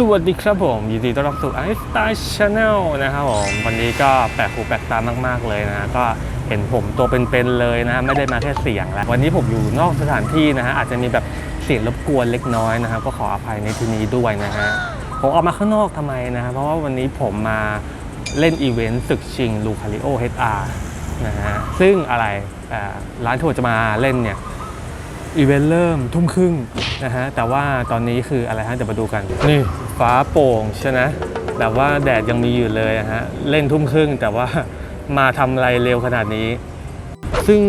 สวัสดีครับผม ยินดีต้อนรับสู่ i s t y l e Channel นะครับผมวันนี้ก็แปลกหูแปลกตามาก ๆ เลยนะก็เห็นผมตัวเป็นๆเลยนะไม่ได้มาแค่เสียงแล้ววันนี้ผมอยู่นอกสถานที่นะฮะอาจจะมีแบบเสียงรบกวนเล็กน้อยนะครับก็ขออภัยในที่นี้ด้วยนะฮะผมออกมาข้างนอกทำไมนะฮะเพราะว่าวันนี้ผมมาเล่นอีเวนต์ศึกชิงลูคาริโอ HR นะฮะซึ่งอะไรร้านที่ผมจะมาเล่นเนี่ย อีเวนต์เริ่มทุ่มครึ่งนะฮะแต่ว่าตอนนี้คืออะไรฮะเดี๋ยวมาดูกัน นี่ฟ้าโปร่งใช่ไหมแบบว่าแดดยังมีอยู่เลยอะฮะเล่นทุ่มครึ่งแต่ว่ามาทำอะไรเร็วขนาดนี้ ซึ่ง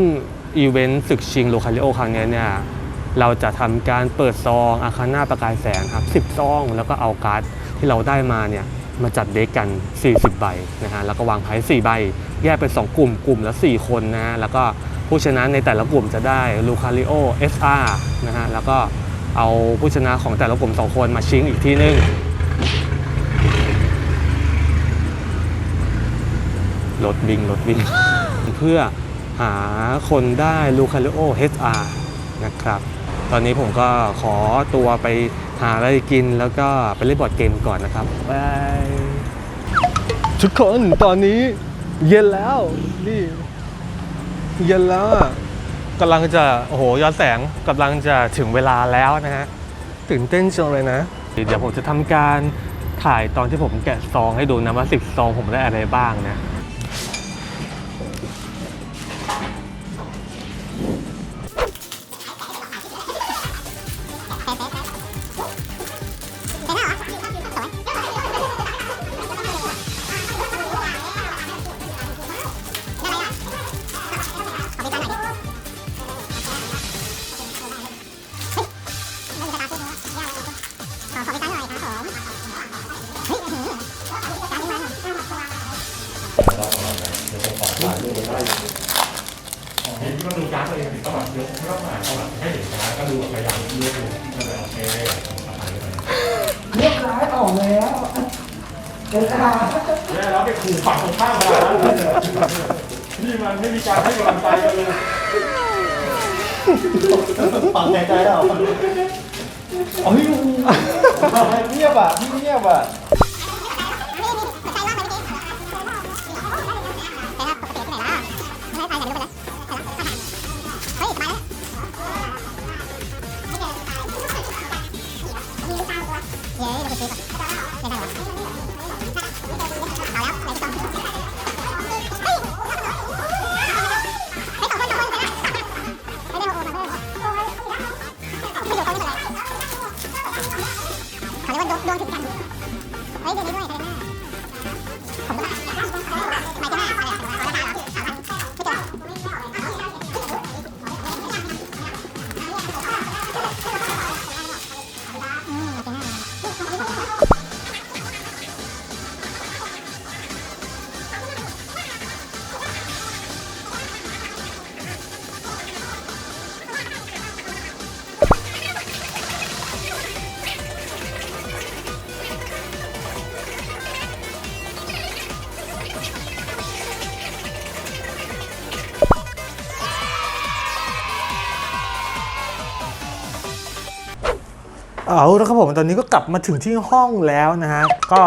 อีเวนต์ศึกชิงโลคาลิโอครั้งนี้เนี่ยเราจะทำการเปิดซองอาคาน่าประกายแสงครับ10ซองแล้วก็เอาการ์ดที่เราได้มาเนี่ย มาจัดเด็กกัน 40 ใบนะฮะแล้วก็วางไพ่4ใบ แยกเป็น 2 กลุ่มกลุ่มละ 4 คนนะฮะแล้วก็ผู้ชนะในแต่ละกลุ่มจะได้ลูคาริโอ SR นะฮะแล้วก็เอาผู้ชนะของแต่ละกลุ่ม 2 คนมาชิงอีกทีนึงรถวิ่งรถวิ่งเพื่อหาคนได้ลูคาริโอ HR นะครับ ตอนนี้ผมก็ขอตัวไป หาอะไรกินแล้วก็ไปเล่นบอร์ดเกมก่อนนะครับบายทุกคนตอนนี้เย็นแล้วนี่เย็นแล้วอะกำลังจะโอ้โหย้อนแสงกำลังจะถึงเวลาแล้วนะฮะตื่นเต้นจังเลยนะ เดี๋ยวผมจะทำการถ่ายตอนที่ผมแกะซองให้ดูนะว่าสิบซองผมได้อะไรบ้างนะ อะไรอย่างเงี้ยก็ดูการ์ดตัวเองก็แบบยกไม่ต้องหมายความแบบให้เห็นการ์ดก็ดูพยายามเลือกดูก็เลยโอเคเลยเรียบร้อยออกแล้วเดี๋ยวค่ะเนี่ยเราไปขู่ฝั่งตรงข้ามมาแล้วนี่มันไม่มีการให้กำลังใจกันเลยปังใจใจแล้วเฮ้ยเงียบอะพี่เงียบอะ เอาแล้วครับผมตอนนี้ก็กลับมาถึงที่ห้องแล้วนะฮะก็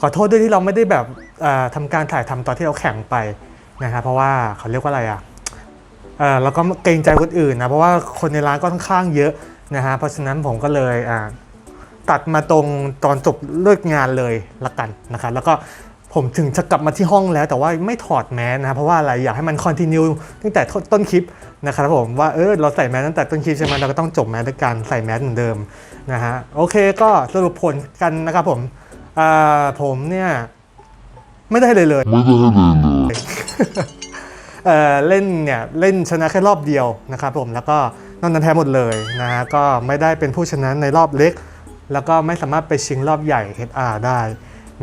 ขอโทษด้วยที่เราไม่ได้แบบเอ่อทำการถ่ายทำตอนที่เราแข่งไปนะครับเพราะว่าเขาเรียกว่าอะไรอะเออเราก็เกรงใจคนอื่นนะเพราะว่าคนในร้านก็ค่อนข้างเยอะนะฮะเพราะฉะนั้นผมก็เลยอ่าตัดมาตรงตอนจบเลิกงานเลยละกันนะครับแล้วก็ ผมถึงจะกลับมาที่ห้องแล้วแต่ว่าไม่ถอดแมสนะครับเพราะว่าอะไรอยากให้มันคอนติเนียตั้งแต่ต้นคลิปนะครับผมว่าเออเราใส่แมสตั้งแต่ต้นคลิปใช่ไหมเราก็ต้องจบแมสด้วยการใส่แมสเหมือนเดิมนะฮะโอเคก็สรุปผลกันนะครับผมอ่าผมเนี่ยไม่ได้เลยเลยไม่ได้เลยเลยเอ่อเล่นเนี่ยเล่นชนะแค่รอบเดียวนะครับผมแล้วก็นอกนั้นแพ้หมดเลยนะฮะก็ไม่ได้เป็นผู้ชนะในรอบเล็ก แล้วก็ไม่สามารถไปชิงรอบใหญ่ HR ได้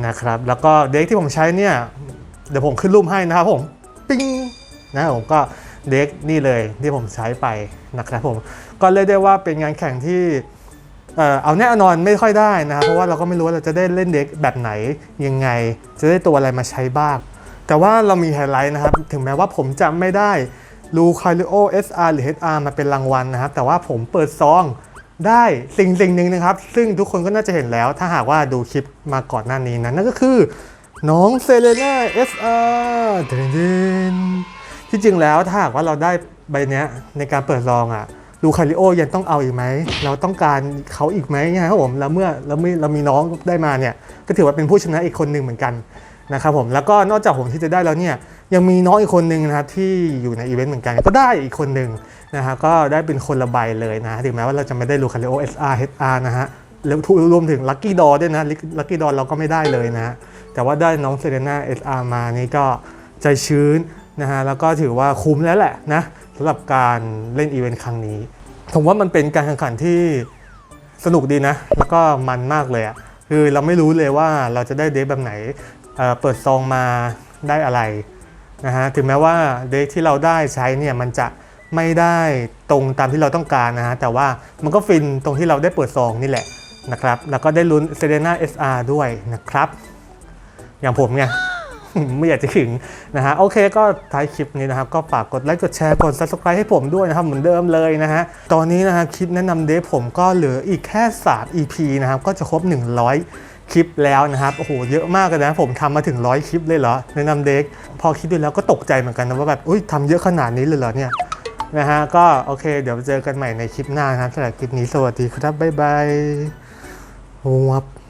นะครับ แล้วก็เด็กที่ผมใช้เนี่ย เดี๋ยวผมขึ้นรูปให้นะครับผม ปิ้งนะผมก็เด็กนี่เลยที่ผมใช้ไปนะครับผม ก็เรียกได้ว่าเป็นงานแข่งที่เอ่อเอาแน่นอนไม่ค่อยได้นะครับ เพราะว่าเราก็ไม่รู้ว่าเราจะได้เล่นเด็กแบบไหนยังไง จะได้ตัวอะไรมาใช้บ้าง แต่ว่าเรามีไฮไลท์นะครับ ถึงแม้ว่าผมจะไม่ได้ลูคาริโอ SR หรือ HR มาเป็นรางวัลนะครับ แต่ว่าผมเปิดซอง ได้สิ่งสิ่งหนึ่งนะครับ ซึ่งทุกคนก็น่าจะเห็นแล้ว ถ้าหากว่าดูคลิปมาก่อนหน้านี้นะนั่นก็คือ น้องเซเลน่า SR เดนเดนที่จริงแล้วถ้าหากว่าเราได้ใบเนี้ยในการเปิดซองอะลูคาริโอยังต้องเอาอีกไหม เราต้องการเขาอีกไหมนะครับผมแล้วเมื่อเราไม่เรามีน้องได้มาเนี่ย ก็ถือว่าเป็นผู้ชนะอีกคนหนึ่งเหมือนกัน นะครับผมแล้วก็นอกจากผมที่จะได้แล้วเนี่ยยังมีน้องอีกคนนึงนะครับที่อยู่ในอีเวนต์เหมือนกันก็ได้อีกคนหนึ่งนะฮะก็ได้เป็นคนละใบเลยนะถึงแม้ว่าเราจะไม่ได้ลูคาริโอ SR HR นะฮะแล้วรวมถึงลัคกี้ดอด้วยนะลัคกี้ดอเราก็ไม่ได้เลยนะฮะแต่ว่าได้น้องเซเรน่า SR มานี่ก็ใจชื้นนะฮะแล้วก็ถือว่าคุ้มแล้วแหละนะสำหรับการเล่นอีเวนต์ครั้งนี้ผมว่ามันเป็นการแข่งขันที่สนุกดีนะ แล้วก็มันมากเลยอะ่ะคือเราไม่รู้เลยว่าเราจะได้เดทแบบไหน เปิดซองมาได้อะไรนะฮะถึงแม้ว่าเดทที่เราได้ใช้เนี่ยมันจะไม่ได้ตรงตามที่เราต้องการนะฮะแต่ว่ามันก็ฟินตรงที่เราได้เปิดซองนี่แหละนะครับแล้วก็ได้ลุ้นเซเรน่า SR ด้วยนะครับ อย่างผมไงไม่อยากจะขึงนะฮะโอเคก็ท้ายคลิปนี้นะครับ ก็ฝากกดไลค์กดแชร์กด subscribe ให้ผมด้วยนะครับ เหมือนเดิมเลยนะฮะ ตอนนี้นะฮะคลิปแนะนำเดฟผมก็เหลืออีกแค่ 3 EP นะครับ ก็จะครบ 100 คลิปแล้วนะครับ โอ้โห เยอะมากเลยนะ ผมทำมาถึงร้อยคลิปเลยเหรอแนะนำเด็ก พอคิดดูแล้วก็ตกใจเหมือนกันนะว่าแบบ อุ้ยทำเยอะขนาดนี้เลยเหรอเนี่ย นะฮะ ก็โอเค เดี๋ยวเจอกันใหม่ในคลิปหน้านะครับสำหรับคลิปนี้ สวัสดีครับ บ๊ายบายวับ